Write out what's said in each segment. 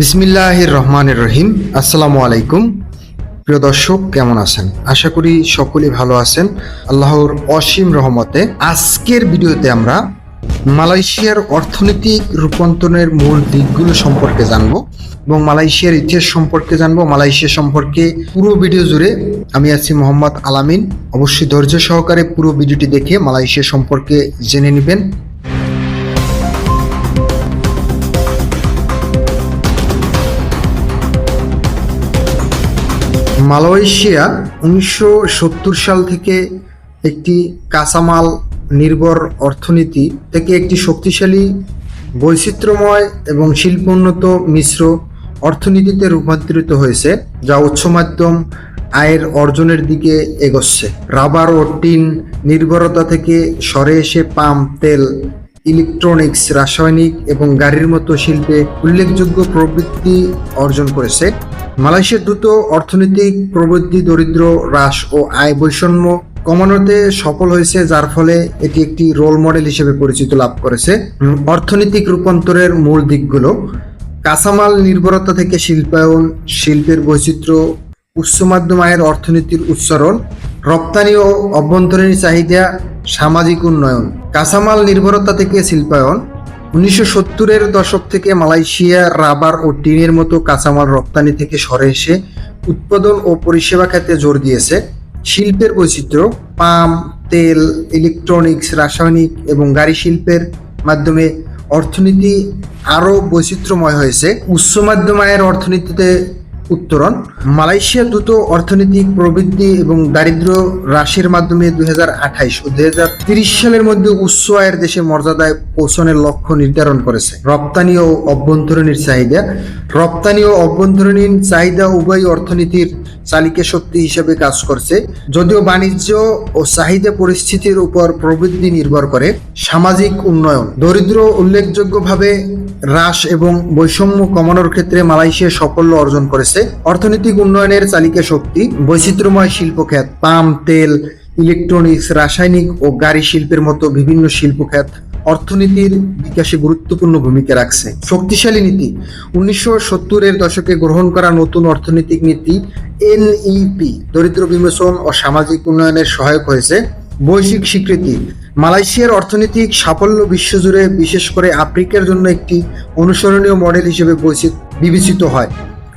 বিসমিল্লাহির রহমানের রহিম। আসসালামু আলাইকুম। প্রিয় দর্শক, কেমন আছেন? আশা করি সকলে ভালো আছেন। আল্লাহর অসীম রহমতে আজকের ভিডিওতে আমরা মালয়েশিয়ার অর্থনৈতিক রূপান্তরের মূল দিকগুলো সম্পর্কে জানব এবং মালয়েশিয়ার ইতিহাস সম্পর্কে জানব। মালয়েশিয়া সম্পর্কে পুরো ভিডিও জুড়ে আমি আছি মোহাম্মদ আলামিন। অবশ্যই ধৈর্য সহকারে পুরো ভিডিওটি দেখে মালয়েশিয়া সম্পর্কে জেনে নেবেন। মালয়েশিয়া উনিশশো সত্তর সাল থেকে একটি কাঁচামাল নির্ভর অর্থনীতি থেকে একটি শক্তিশালী, বৈচিত্র্যময় এবং শিল্পোন্নত মিশ্র অর্থনীতিতে রূপান্তরিত হয়েছে, যা উচ্চ মাধ্যম আয়ের অর্জনের দিকে এগোচ্ছে। রাবার ও টিন নির্ভরতা থেকে সরে এসে পাম, তেল, ইলেকট্রনিক্স, রাসায়নিক এবং গাড়ির মতো শিল্পে উল্লেখযোগ্য প্রবৃত্তি অর্জন করেছে। মালয়েশিয়ার দ্রুত অর্থনৈতিক প্রবৃদ্ধি, দরিদ্র হ্রাস ও আয় বৈষম্য কমানোতে সফল হয়েছে, যার ফলে এটি একটি রোল মডেল হিসেবে পরিচিত লাভ করেছে। অর্থনৈতিক রূপান্তরের মূল দিকগুলো, কাঁচামাল নির্ভরতা থেকে শিল্পায়ন, শিল্পের বৈচিত্র্য, উচ্চ মাধ্যম আয়ের অর্থনীতির উচ্চারণ, রপ্তানি ও অভ্যন্তরীণ চাহিদা, সামাজিক উন্নয়ন। কাঁচামাল নির্ভরতা থেকে শিল্পায়ন উনিশশো সত্তরের দশক থেকে মালয়েশিয়া, রাবার ও টিনের মতো কাঁচামাল রপ্তানি থেকে সরে এসে উৎপাদন ও পরিষেবা খাতে জোর দিয়েছে। শিল্পের বৈচিত্র্য, পাম, তেল ইলেকট্রনিক্স রাসায়নিক এবং গাড়ি শিল্পের মাধ্যমে অর্থনীতি আরও বৈচিত্র্যময় হয়েছে। উচ্চ মাধ্যম আয়ের অর্থনীতিতে উত্তরণ। মালয়েশিয়া দ্রুত অর্থনৈতিক প্রবৃদ্ধি এবং দারিদ্র হ্রাসের মাধ্যমে দুই ও দুই সালের মধ্যে উচ্চ আয়ের দেশে মর্যাদায় পৌঁছানোর লক্ষ্য নির্ধারণ করেছে। রপ্তানি ও অভ্যন্তরীণের চাহিদা। রপ্তানি ও অভ্যন্তরীণ চাহিদা উভয় অর্থনীতির চালিকা শক্তি হিসেবে কাজ করছে। যদিও বাণিজ্য ও চাহিদা পরিস্থিতির উপর প্রবৃদ্ধি নির্ভর করে সামাজিক উন্নয়ন। দরিদ্র উল্লেখযোগ্যভাবে হ্রাস এবং বৈষম্য কমানোর ক্ষেত্রে মালয়েশিয়া সাফল্য অর্জন করেছে। অর্থনৈতিক উন্নয়নের চালিকা শক্তি, বৈচিত্র্যময় শিল্পখাত পাম, তেল, ইলেকট্রনিক্স, রাসায়নিক ও গাড়ি শিল্পের মতো বিভিন্ন শিল্পখাত অর্থনীতির বিকাশে গুরুত্বপূর্ণ ভূমিকা রাখছে। শক্তিশালী নীতি। উনিশশো সত্তরের দশকে গ্রহণ করা নতুন অর্থনৈতিক নীতি এনইপি দরিদ্র বিমোচন ও সামাজিক উন্নয়নের সহায়ক হয়েছে। বৈশ্বিক স্বীকৃতি। মালয়েশিয়ার অর্থনৈতিক সাফল্য বিশ্বজুড়ে বিশেষ করে আফ্রিকার জন্য একটি অনুসরণীয় মডেল হিসেবে বৈচিত- বিবেচিত হয়।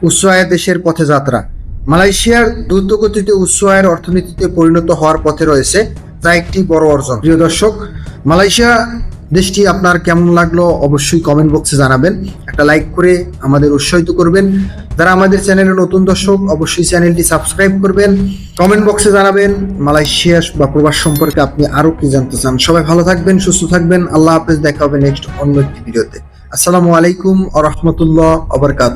উচ্চ আয়ের দেশের পথে যাত্রা। মালয়েশিয়ার দ্রুতগতিতে উচ্চ আয়ের অর্থনীতিতে পরিণত হওয়ার পথে রয়েছে তা একটি বড় অর্জন। প্রিয় দর্শক, মালয়েশিয়া দেশটি আপনার কেমন লাগল অবশ্যই কমেন্ট বক্সে জানাবেন। একটা লাইক করে আমাদের উৎসাহিত করবেন। যারা আমাদের চ্যানেলে নতুন দর্শক, অবশ্যই চ্যানেলটি সাবস্ক্রাইব করবেন। কমেন্ট বক্সে জানাবেন, মালয়েশিয়া বা প্রবাস সম্পর্কে আপনি আরও কি জানতে চান। সবাই ভালো থাকবেন, সুস্থ থাকবেন। আল্লাহ হাফেজ, দেখা হবে নেক্সট অন্য একটি ভিডিওতে আসসালামু আলাইকুম আ রহমতুল্লাহ আবরকাত